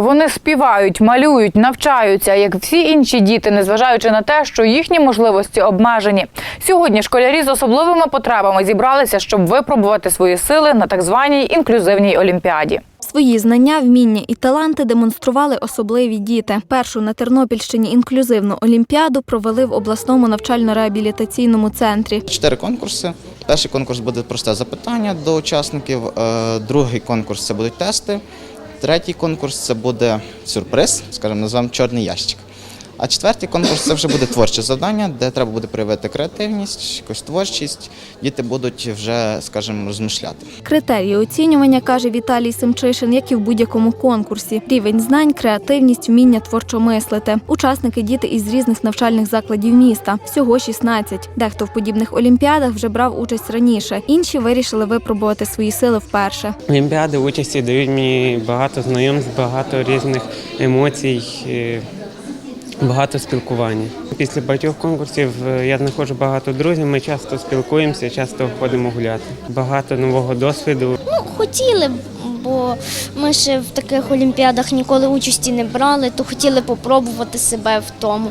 Вони співають, малюють, навчаються, як всі інші діти, незважаючи на те, що їхні можливості обмежені. Сьогодні школярі з особливими потребами зібралися, щоб випробувати свої сили на так званій інклюзивній олімпіаді. Свої знання, вміння і таланти демонстрували особливі діти. Першу на Тернопільщині інклюзивну олімпіаду провели в обласному навчально-реабілітаційному центрі. Чотири конкурси. Перший конкурс буде просте запитання до учасників. е, Другий конкурс це будуть тести. Третій конкурс це буде сюрприз, скажімо, назвемо чорний ящик. А четвертий конкурс це вже буде творче завдання, де треба буде проявити креативність, якусь творчість. Діти будуть вже, скажімо, розмишляти. Критерії оцінювання каже Віталій Семчишин, як і в будь-якому конкурсі: рівень знань, креативність, вміння творчо мислити. Учасники діти із різних навчальних закладів міста. Всього 16. Дехто в подібних олімпіадах вже брав участь раніше. Інші вирішили випробувати свої сили вперше. Олімпіади участі дають мені багато знайомств, багато різних емоцій, багато спілкування. Після багатьох конкурсів е, я знаходжу багато друзів. Ми часто спілкуємося, часто ходимо гуляти. Багато нового досвіду. Ну, хотіли б, бо ми ще в таких олімпіадах ніколи участі не брали, то хотіли попробувати себе в тому.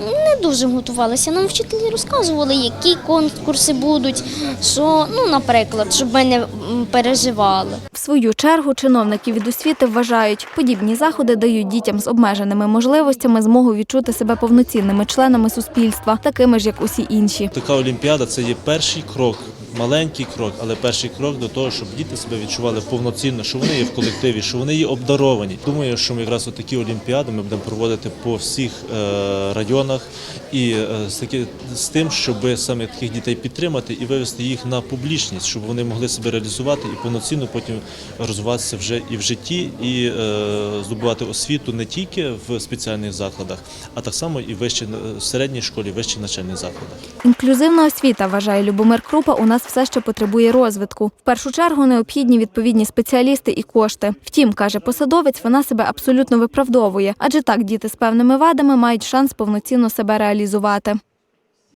Не дуже готувалися. Нам вчителі розказували, які конкурси будуть, що, ну, наприклад, щоб ми не переживали. В свою чергу чиновники від освіти вважають, подібні заходи дають дітям з обмеженими можливостями змогу відчути себе повноцінними членами суспільства, такими ж як усі інші. Така олімпіада це є перший крок, маленький крок, але перший крок до того, щоб діти себе відчували повноцінно, що вони є в колективі, що вони є обдаровані. Думаю, що ми якраз такі олімпіади ми будемо проводити по всіх е, районах і е, з, таки, з тим, щоб саме таких дітей підтримати і вивести їх на публічність, щоб вони могли себе реалізувати і повноцінно потім розвиватися вже і в житті, і е, здобувати освіту не тільки в спеціальних закладах, а так само і вище в середній школі, вищих навчальних закладах. Інклюзивна освіта, вважає Любомир Крупа, у нас все ще потребує розвитку. В першу чергу необхідні відповідні спеціалісти і кошти. Втім, каже посадовець, вона себе абсолютно виправдовує, адже так діти з певними вадами мають шанс повноцінно себе реалізувати.